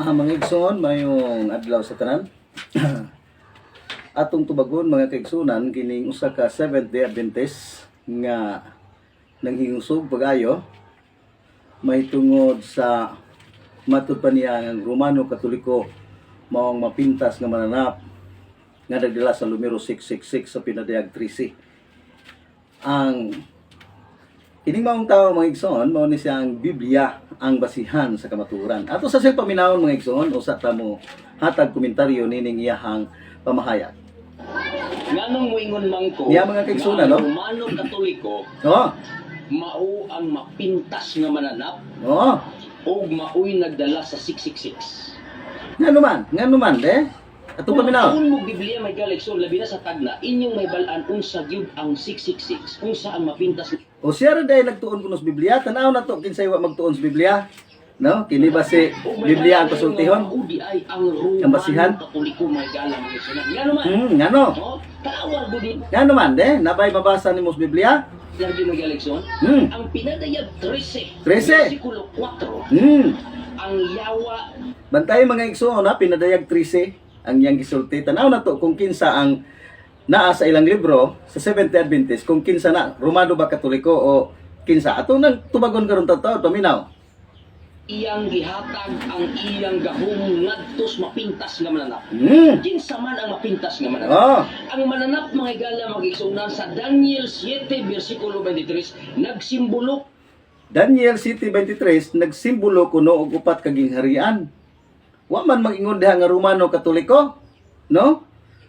Ah, mga igsoon, mayong adlaw sa tanan. Atong tubagon mga kaigsunan kining usa ka Seventh Day Adventist nga nanghingusog pag-ayo may tungod sa matud niya ang Romano Katoliko maong mapintas nga mananap nga nagdala sa numero 666 sa pinadayag 13. Ang Kining maong tao mga igsoon, mao ni siyang Biblia ang basihan sa kamaturan. Ato sa siyang paminawon mga igsoon, usa ta mo hatag komentaryo nining iyahang pamahayag. Nganong moingon man ko, Niya mga kaigsunan, nga no? Romano Katoliko, Oo. mao ang mapintas nga mananap Oo. o mao'y nagdala sa 666. Nga naman, nga naman, de. Ato paminaw. Kung mo Biblia may galeksyon, labi na sa tagna, inyong may balaan unsa gyud ang 666, unsa ang mapintas O siya rin dahil nagtuon kuno sa Biblia, tanaw na to kinsay wa magtuon sa Biblia. No? Kini ba si Biblia ang ay ang basihan? Hmm, nga no. oh, taawar ko din, Nga naman, de. Nabay mabasa ni mo sa Biblia? lagi may galeksyon, Hmm. ang pinadayag 13, 13. versikulo 4, Hmm. ang yawa Bantay mga igsoon ha, pinadayag 13 ang iyang gisulti. Tanaw na to kung kinsa ang naa sa ilang libro sa Seventh Day Adventist kung kinsa na Romano ba Katoliko o kinsa. Ato nang tubagon karon taw paminaw. iyang gihatag ang iyang gahom ngadtos mapintas nga mananap. Hmm. Kinsa man ang mapintas nga mananap. Oh, Ang mananap mga igala magigsunan sa Daniel 7 versikulo 23 nagsimbolo Daniel City 23 nagsimbolo kuno og upat ka gingharian. Wa man mag-ingon diha nga Romano Katoliko, no?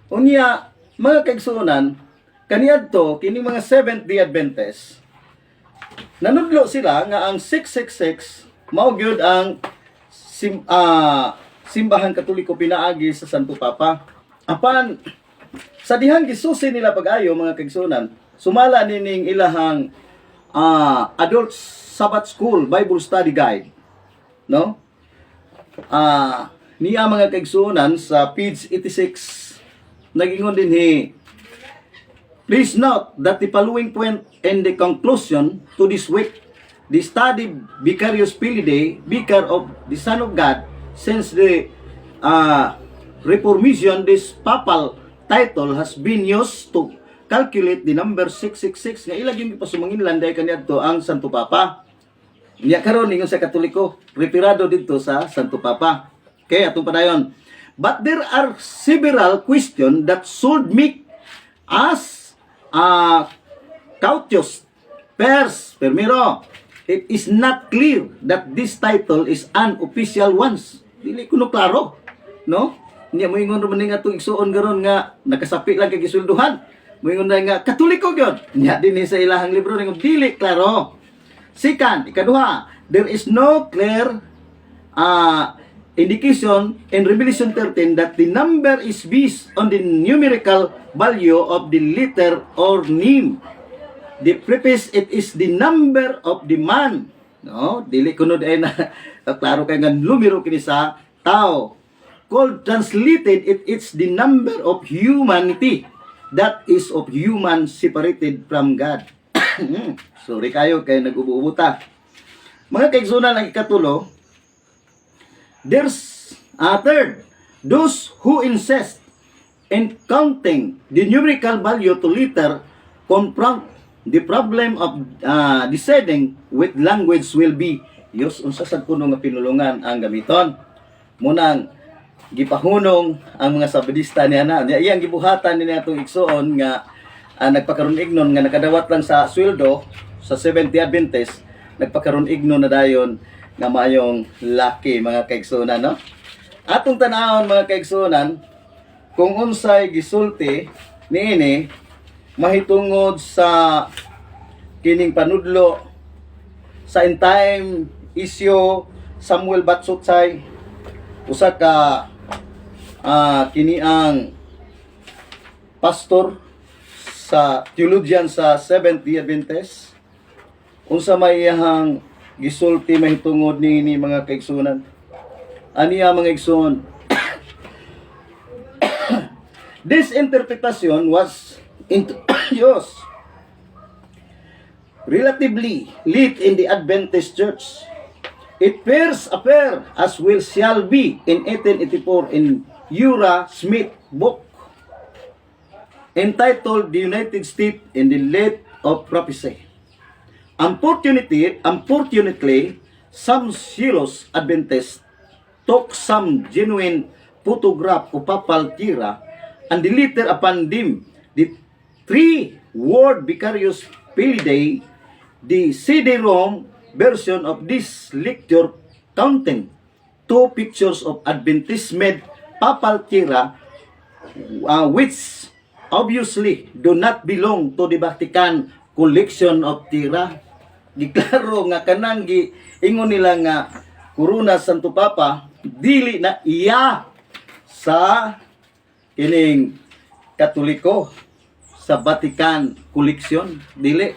Unya mga kaigsuonan, kaniadto kini mga Seventh Day Adventist nanudlo sila nga ang 666 mao gyud ang sim, ah, simbahan katoliko pinaagi sa Santo Papa. Apan sa dihang gisusi nila pag-ayo mga kaigsuonan, sumala nining ilahang ah, adult Sabbath School Bible Study Guide. No? Ah, niya mga kaigsuonan sa page 86 nagingon din hi Please note that the following point and the conclusion to this week, the study Vicarious Filidae, Vicar of the Son of God, since the uh, Reformation, this papal title has been used to calculate the number 666 nga ilag yung ipasumanginlan dahil kaniadto ang Santo Papa. Niya karon ningon sa Katoliko, retirado dito sa Santo Papa. Okay, atong padayon. But there are several questions that should make us uh, cautious. First, primero, it is not clear that this title is unofficial ones. Dili kuno klaro, no? Niya mo ingon man nga itong igsuon garon nga nakasapi lang kay gisulduhan. Mo ingon na nga katoliko gyud. Nya dinhi sa ilahang libro ning dili klaro. Second, ikaduha, there is no clear uh, indication in Revelation 13 that the number is based on the numerical value of the letter or name. The preface, it is the number of the man. No, dili kuno ay na klaro kay nga numero kini sa tao. Called translated, it is the number of humanity that is of human separated from God. Sorry kayo kay nag-ububuta. Mga kaigsunan ang ikatulo, There's a third, those who insist in counting the numerical value to liter confront the problem of uh, deciding with language will be yus unsa sad kuno nga pinulungan ang gamiton? Munang gipahunong ang mga sabadista niya na. Niya iyang gibuhatan ni atong igsoon nga ah, nagpakaroon ignon nga nakadawat lang sa sweldo sa 70 Adventist nagpakaroon ignon na dayon nga mayong laki mga kaigsunan no? Atong tanawon mga kaigsunan kung unsay gisulti niini mahitungod sa kining panudlo sa in time issue Samuel Batsutsay usa ka ah, kini ang pastor sa theologian sa Seventh Day Adventist unsa may iyahang gisulti mahitungod niini mga kaigsunan aniya mga igsoon This interpretation was introduced relatively late in the Adventist Church. It first appear as will shall be in 1884 in Ura Smith book entitled The United States in the Light of Prophecy. Unfortunately, unfortunately, some zealous Adventists took some genuine photograph of Papal Tira and deleted upon them the three word vicarious Pelidae, the CD-ROM version of this lecture counting two pictures of Adventist made Papal Tira uh, which obviously do not belong to the Vatican collection of tira. Giklaro nga kanang gi ingon nila nga Corona Santo Papa dili na iya sa kining Katoliko sa Vatican collection dili.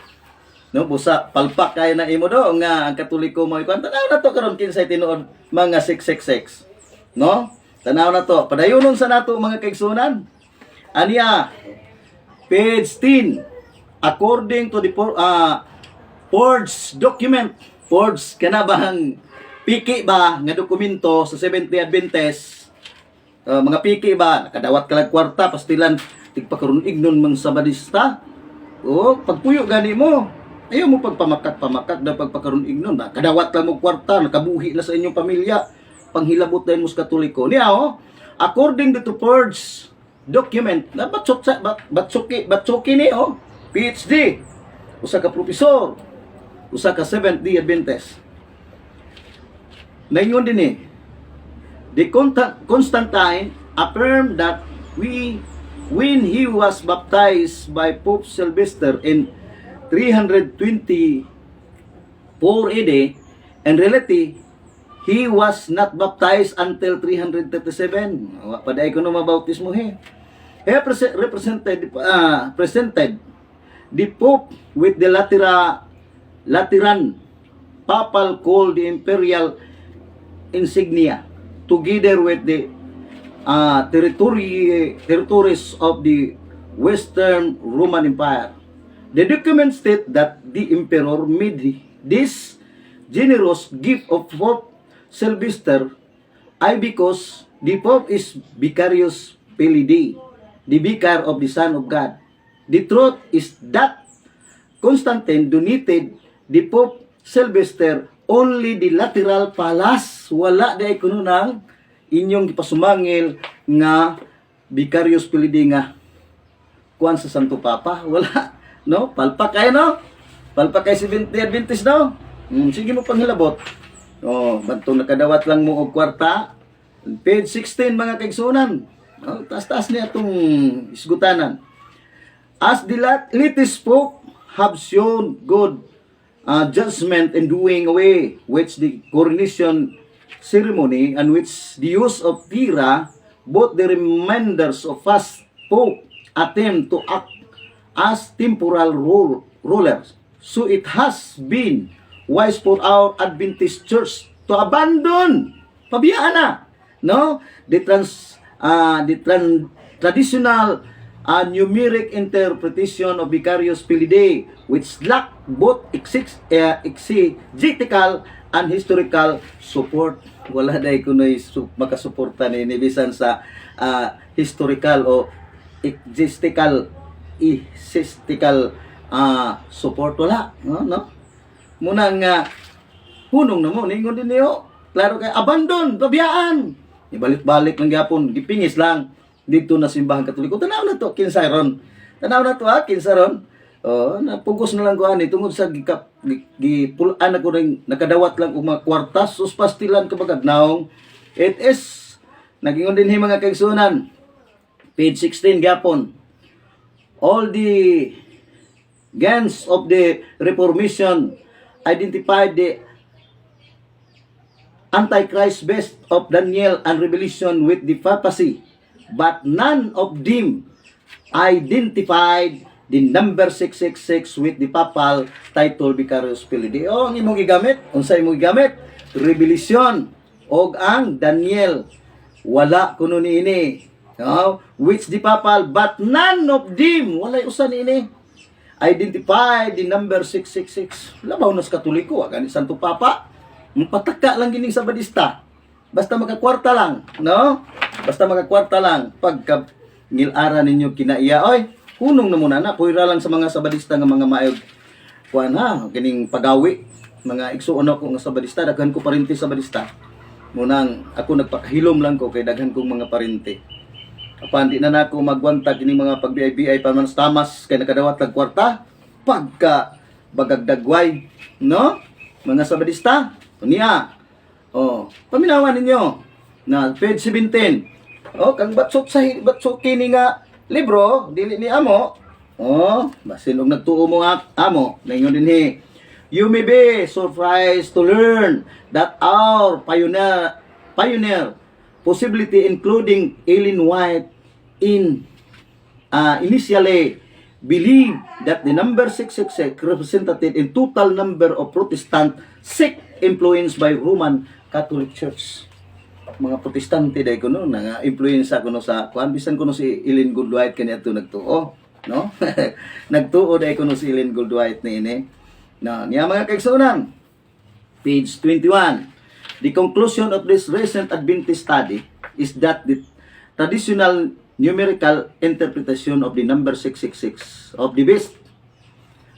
No busa palpak kay na imo do nga ang Katoliko mo ikuan. Tanaw na to karon kinsay tinuod mga 666 no? Tanaw na to. Padayonon sa nato mga kaigsunan. Aniya, page 10, according to the uh, Forged document, Forged kanabahang piki ba nga dokumento sa 70 Adventist, uh, mga piki ba, nakadawat ka lang kwarta, pastilan, tigpakaroon ignon mang sabadista, o, pagpuyo gani mo, ayaw mo pagpamakat-pamakat na pagpakaroon ignon, ba? kadawat lang mo kwarta, nakabuhi na sa inyong pamilya, panghilabot na mo sa katoliko. Niya, oh, according to Forged document na batsok bat, batsuki batsuki ni oh PhD usa ka professor usa ka Seventh Day Adventist. Naingon din eh the Constantine affirmed that we when he was baptized by Pope Sylvester in 324 AD in reality he was not baptized until 337 Wa pa daay ko no mabautismo he. He prese- represented uh, presented the Pope with the Latera, Lateran papal called the imperial insignia together with the uh, territory, territories of the Western Roman Empire. The document state that the emperor made this generous gift of Pope Sylvester I because the Pope is Vicarius Pelidi, the vicar of the Son of God. The truth is that Constantine donated the Pope Sylvester only the lateral palace. Wala di kuno ng inyong gipasumangil nga Vicarius Pelidi nga kuan sa Santo Papa. Wala. No? Palpak kayo, no? Palpak kayo si 20 Adventist, no? Hmm, sige mo panghilabot. Oh, bantong nakadawat lang mo og kwarta. Page 16 mga kaigsunan. Oh, taas-taas niya itong isgutanan. As the lat- latest spoke have shown good uh, judgment in doing away which the coronation ceremony and which the use of tira, both the reminders of fast pope attempt to act as temporal rule, rulers. So it has been wise for our Adventist church to abandon, pabiyaan na, no? The trans, uh, the tran, traditional uh, numeric interpretation of Vicarius Pelidae, which lack both uh, exegetical and historical support. Wala na kunoy su- makasuporta ni bisan sa uh, historical o exegetical exegetical uh, support. Wala no no? Muna nga hunong na mo ningon din niyo. Klaro kay abandon pabiyaan ibalik-balik lang gyapon gipingis lang. Dito na simbahan katoliko. Tanaw na to kinsay ron? Tanaw na to ha kinsay ron oh napugos na lang ko ani. Tungod sa gikap gi- gipulan ako ring nakadawat lang og mga kwartas sus pastilan ka bagagnaong it is nagingon din mga kaigsunan. Page 16 gyapon. All the gens of the Reformation identified the Antichrist best of Daniel and Revelation with the papacy, but none of them identified the number 666 with the papal title Vicarius Pelidi. O, ang imong gigamit, unsay imong gigamit? Revelation og ang Daniel wala kuno ni ini. No? Which the papal but none of them walay usa ni ini identify the number 666. Labaw nas katoliko, agani Santo Papa. Pataka lang gining sabadista. Basta makakwarta lang, no? Basta makakwarta lang. Pagka ngilara ninyo kinaiya, oy, hunong na muna na. Puwira lang sa mga sabadista nga mga maayog. Kuan ha, kining pagawi. Mga igsuon ako nga sabadista, daghan ko parinti sabadista. Munang ako nagpakahilom lang ko kay daghan kong mga parinti. Apan di na nako magwantag ini mga pag-BI-BI pa man tamas kay nakadawat lang kwarta pagka bagagdagway no mga sabadista unya oh paminawan ninyo na page 17 oh kang batsok sa batsok kini nga libro dili ni amo oh basin og nagtuo mo nga amo ningon dinhi you may be surprised to learn that our pioneer pioneer possibility including Ellen White in uh, initially believed that the number 666 represented in total number of Protestant sect influenced by Roman Catholic Church. Mga protestante dahil ko no, nga influence ko no sa kuan bisan ko no si Ellen Goldwhite kanya to nagtuo, no? nagtuo dahil ko no si Ellen Goldwhite ni ini. Na niya mga kaigsunan. Page 21. The conclusion of this recent Adventist study is that the traditional numerical interpretation of the number 666 of the beast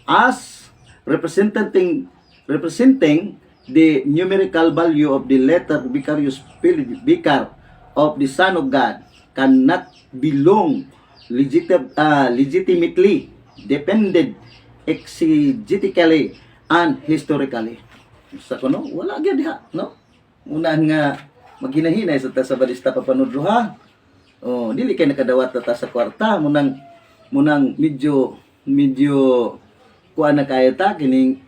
as representing representing the numerical value of the letter Vicarius Spiritus Vicar of the Son of God cannot belong legitim, uh, legitimately depended exegetically and historically. Sa kuno wala gyud diha no? Una nga maghinahinay sa ta sa balista papanudlo ha oh dili kay nakadawat ta sa kwarta. Munang munang medyo medyo kuan na kayo ta kining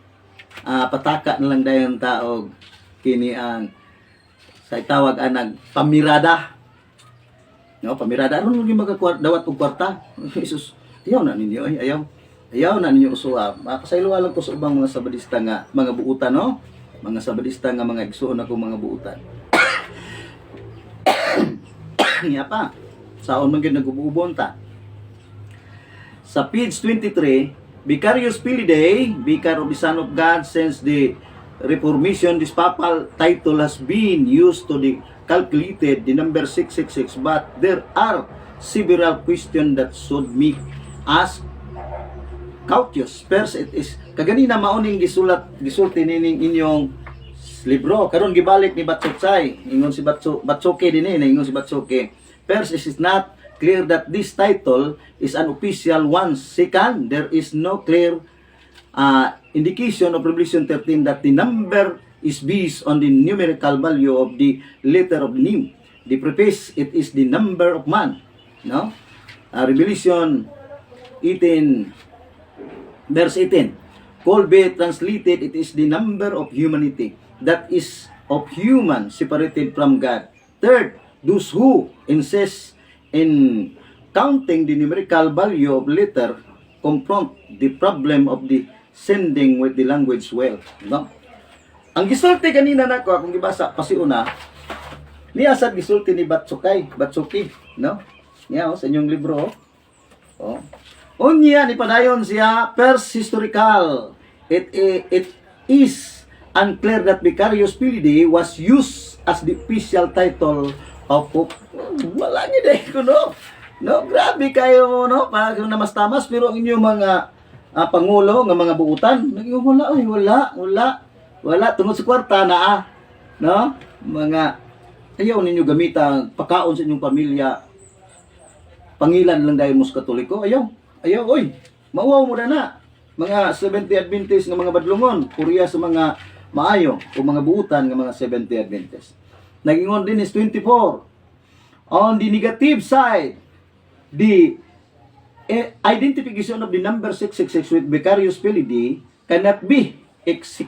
ah, pataka na lang dayon taog kini ang sa tawag anag pamirada no pamirada. Aron lagi magdawat og kwarta. Jesus ayaw na ninyo ay ayaw. Ayaw na ninyo usuha makasaylo lang ko sa ubang mga sabadista nga mga buutan no? Mga sabadista nga mga igsuon ako mga buutan. Niya pa. Saon man gyud nagububon ta. Sa page 23, Vicarius Filidae, Vicar of the Son of God, since the Reformation, this papal title has been used to the calculated the number 666, but there are several questions that should be asked Cautious. First, it is, kaganina mauning gisulat, gisulti nining inyong libro. Karon gibalik ni Batsuksay. Ingon si Batsu, Batsuke din eh, ingon si Batsuke. First, it is not clear that this title is an official one. Second, there is no clear uh, indication of Revelation 13 that the number is based on the numerical value of the letter of the name. The preface, it is the number of man. No? Uh, Revelation 18, verse 18. Colby translated, it is the number of humanity that is of human separated from God. Third, those who insist in counting the numerical value of letter confront the problem of the sending with the language well. No? Ang gisulti kanina nako akong gibasa pasiuna niya sa gisulti ni Batsukay, Batsuki, no? Niya oh, sa inyong libro oh. Oh. Unya ni padayon siya first historical. It, it, it is unclear that Vicarius Filidae was used as the official title of Pope. Wala niyo dahil ko no. No, grabe kayo no. Pag namas-tamas pero ang inyong mga ah, pangulo nga mga buutan, naging wala oy, wala, wala. Wala tungod sa kwarta na ah. No? Mga ayaw ninyo gamitan pagkaon sa inyong pamilya. Pangilan lang dahil mo sa katoliko. Ayaw. Ayaw, oy. Mauwaw mo na na. Mga 70 Adventist nga mga badlungon. Kuriya sa mga maayo o mga buutan nga mga 70 Adventist. Nagingon din is 24. On the negative side, the eh, identification of the number 666 with Vicarius Filidae cannot be ex-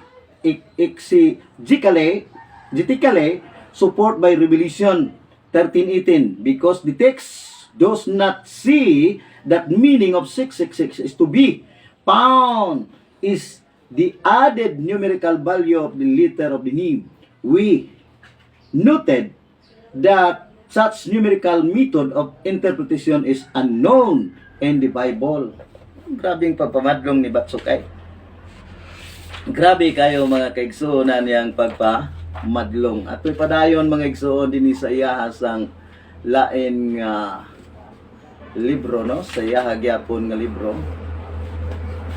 ex- exegically, getically support by Revelation 13:18 because the text does not see that meaning of 666 is to be found is the added numerical value of the letter of the name. We noted that such numerical method of interpretation is unknown in the Bible. Grabing papamadlong ni Batsukay. Grabe kayo mga kaigsuonan yang pagpamadlong. At padayon mga igsuon din sa iyahasang lain nga libro no sa iyaha gyapon nga libro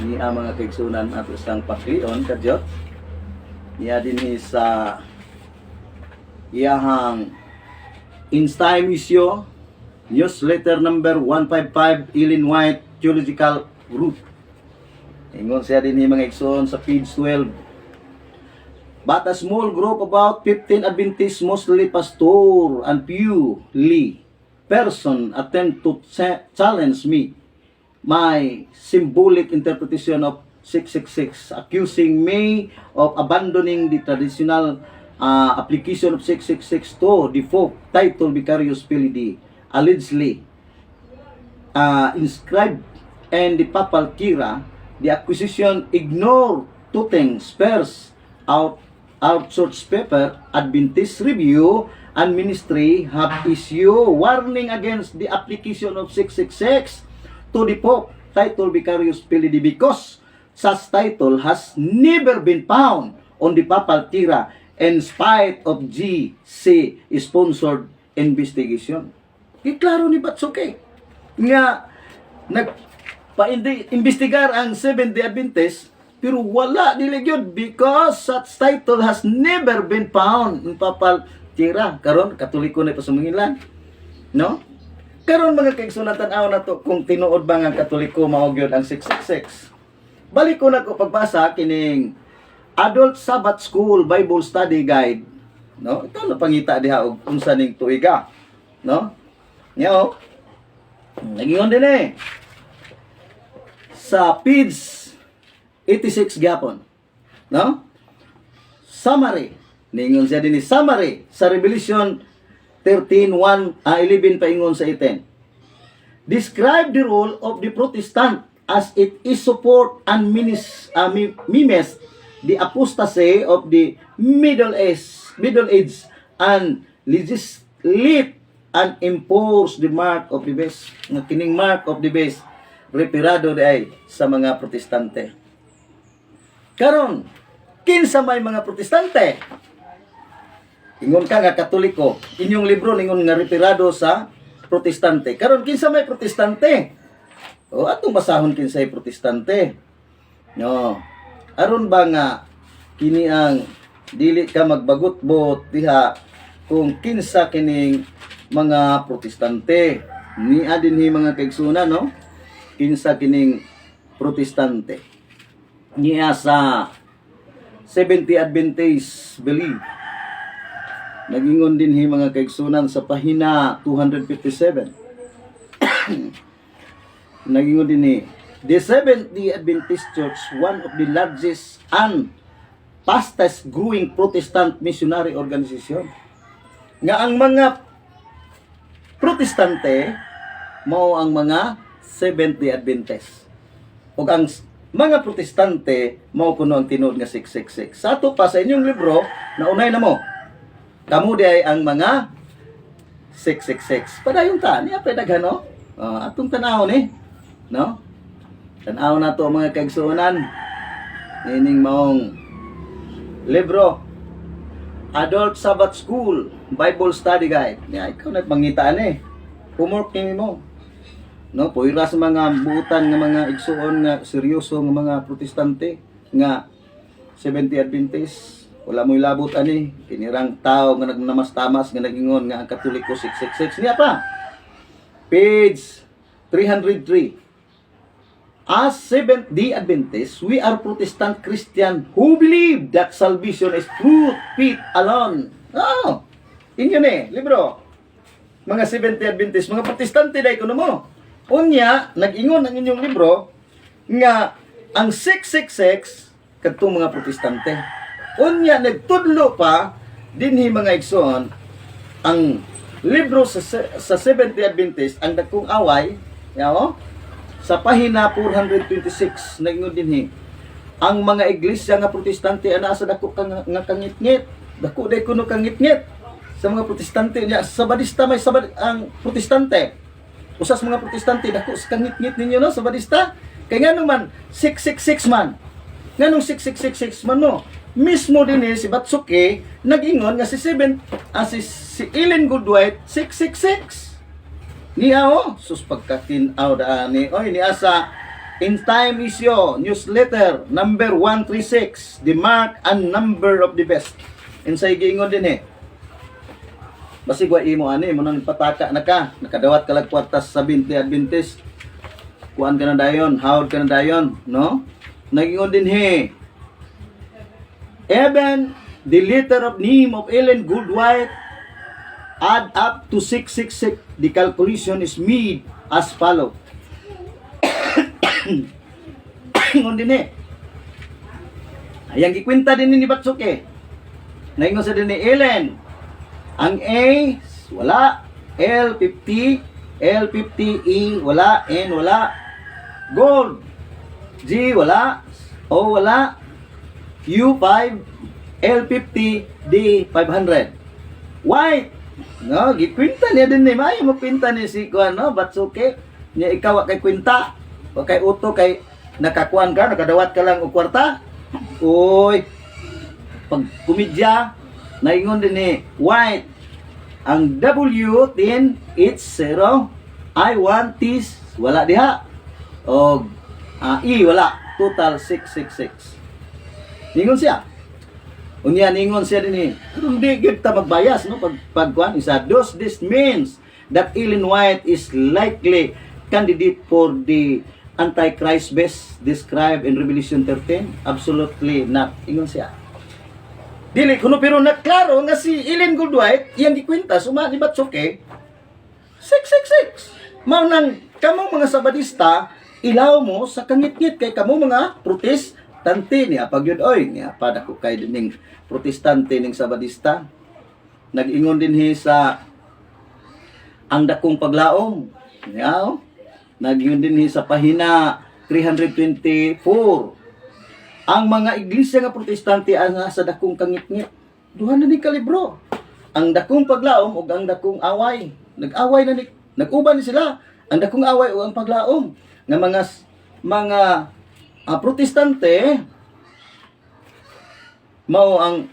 ni ang mga kaigsuonan at isang paklion kadyot niya din sa iyahang Instime issue newsletter number 155 Ellen White Theological Group Ingon siya din ni mga igsoon sa page 12. But a small group about 15 Adventist mostly pastor and lay person attempt to cha- challenge me my symbolic interpretation of 666 accusing me of abandoning the traditional uh, application of 666 to the folk title Vicarious Filii allegedly uh, inscribed and the papal kira, the acquisition ignore two things. First, out out source paper, Adventist Review and Ministry have issued warning against the application of 666 to the Pope title Vicarious Filii because such title has never been found on the papal kira in spite of GC sponsored investigation. Iklaro ni Batsuke nga nagpa-investigar ang Seventh-day Adventist pero wala gyud because such title has never been found. In papal tira. Karon katoliko na pa sa Mangilan no? Karon mga kaigsunatan aw na to kung tinuod ba nga katoliko mao gyud ang 666 balik ko na ko pagbasa kining Adult Sabbath School Bible Study Guide no ito na pangita diha og unsa ning tuiga no Nyo, nagingon din eh. Sa page 86 gapon. No? Summary. Ningon siya din summary sa Revelation 13:1 ah, 11 paingon sa 18. Describe the role of the Protestant as it is support and minis, uh, the apostasy of the Middle Age, Middle Age and legislate and enforce the mark of the beast. Nga kining mark of the beast reparado ay sa mga protestante. Karon, kinsa may mga protestante? Ingon ka nga katoliko, inyong libro ningon nga reparado sa protestante. Karon kinsa may protestante? O atong basahon kinsay protestante. No. Aron ba nga kini ang dili ka magbagot-bot diha kung kinsa kining mga protestante. Ni adin hi mga kaigsuna no. Kinsa kining protestante. Niya sa 70 Adventist believe Nagingon din hi mga kaigsunan sa pahina 257. Nagingon din ni The Seventh-day Adventist Church, one of the largest and fastest growing Protestant missionary organization. Nga ang mga Protestante mao ang mga Seventh-day Adventist. Ug ang mga Protestante mao kuno ang tinuod nga 666. Sa ato pa sa inyong libro, naunay na mo. Kamu di ang mga 666. Padayon ta, niya pedaghan no? Uh, atong tanawon eh. No? Tanaw na to mga kaigsuonan. Nining maong libro. Adult Sabbath School Bible Study Guide. Niya, ikaw nagpangitaan eh. Homework ni mo. No, puira sa mga buutan nga mga igsuon nga seryoso nga mga protestante nga 70 Adventist wala mo ilabot ani kinirang tao nga nagnamastamas nga nagingon nga ang katoliko 666 niya pa page 303 As Seventh-day Adventists, we are Protestant Christian who believe that salvation is through faith alone. Oh, inyo ni, libro. Mga Seventh-day Adventists, mga Protestante dahil ko mo. Unya, nag-ingon ang inyong libro nga ang 666 kadtong mga Protestante. Unya, nagtudlo pa dinhi mga igsoon ang libro sa, sa Seventh-day Adventist, ang dakong away, yaw, sa pahina 426 nagingon dinhi ang mga iglesia nga protestante ana sa dako ka nga, kangitngit. Dako day kuno kangitngit. Sa mga protestante niya sa badista may sabad ang protestante. Usas mga protestante dako sa kangitngit ninyo no sa badista kay nga naman 666 man. Nganong 6666 man no? Mismo din eh, si Batsuki, nag-ingon nga si 7, ah, si, si Ellen Goodwhite, 666. Niya o, sus pagkatinaw daan ni, oy, niya sa In Time Issue, newsletter, number 136, the mark and number of the best. Insay giingon din eh. Basig wa imo ani mo nang pataka na ka, nakadawat ka lag kwartas sa 20 Adventist. Kuan ka na dayon, hawd ka na dayon, no? Nagingon din he. Even the letter of name of Ellen Goodwhite add up to 666. The calculation is made as follow. Ngon din eh. Ayang gikwenta din ni Batsuke. Naingon sa din ni Ellen. Ang A, wala. L50, L50E, wala. N, wala. Gold. G, wala. O, wala. U5, L50, D, 500. White. No, gikwinta niya din ni Mayo mo kwinta ni si Kuan no, Batsuke. Niya ikaw kay kwinta. Wa kay uto kay nakakuan ka, nakadawat ka lang og kwarta. Uy. Pag kumidya, naingon din ni White. Ang W, 10, it's 0. I, 1, T, wala diha. O, ah, E, wala. Total, 666. Ningon siya. Unya ningon siya din eh. Hindi kita magbayas no pag pagkuan isa dos this means that Ellen White is likely candidate for the Antichrist best described in Revelation 13? Absolutely not. Ingon siya. Dili kuno pero na klaro nga si Ellen Goldwhite iyang gikwenta suma ni Batsuke 666. Mao nang kamo mga sabadista ilaw mo sa kangit-ngit kay kamo mga protestante niya pag yun. Oy niya pa dako kay dining protestante ning sabadista. Nag-ingon din hi sa ang dakong paglaom. Niya nag-ingon din hi sa pahina 324 ang mga iglesia nga protestante ang sa dakong kangit-ngit. Duha na ni kalibro. Ang dakong paglaom ug ang dakong away. Nag-away na ni nag-uban sila. Ang dakong away ug ang paglaom. Nga mga mga ah, protestante. Mao ang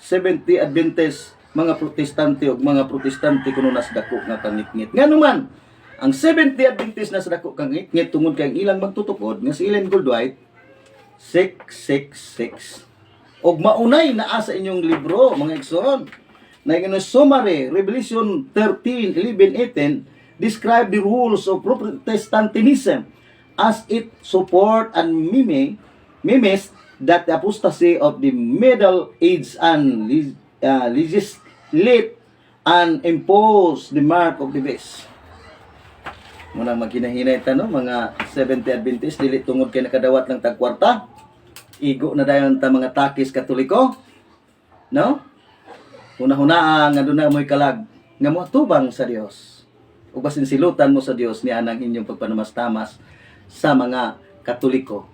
70 Adventist mga protestante ug mga protestante kuno nas dako nga kangit-ngit. Nganuman ang 70 Adventist nas dako kangit-ngit tungod kay ang ilang magtutukod nga si Ellen Goldwhite. 666 og maunay naa sa inyong libro mga igsoon na yung summary Revelation 13 11 18 describe the rules of Protestantism as it support and mime mimes that the apostasy of the Middle Age and uh, legislate and impose the mark of the beast. Muna maghinahinay ta no mga 70 Adventist dili tungod kay nakadawat ng tagkwarta. Igo na dayon ta mga takis katoliko. No? Una-huna nga doon na mo'y kalag nga mo tubang sa Dios. Ug basin silutan mo sa Dios ni anang inyong pagpanamas-tamas sa mga katoliko.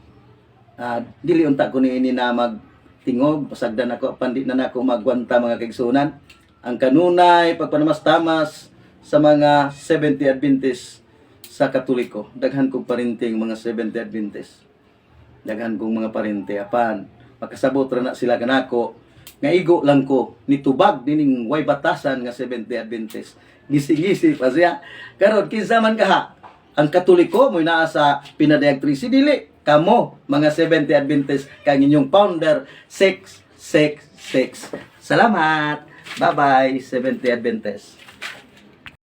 Ah, dili unta ko ni ini na magtingog pasagdan ako pandi na nako magwanta mga kaigsunan. Ang kanunay pagpanamas-tamas sa mga 70 Adventist sa Katoliko. Daghan kong parinting mga 70 Adventist. Daghan kong mga parinte apan makasabot ra na sila kanako nga igo lang ko nitubag dining way batasan nga 70 Adventist. Gisi-gisi pa siya. Karon kinsa man kaha ang Katoliko mo naa sa pinadayag 3 dili kamo mga 70 Adventist kang inyong founder 666. Salamat. Bye-bye 70 Adventist.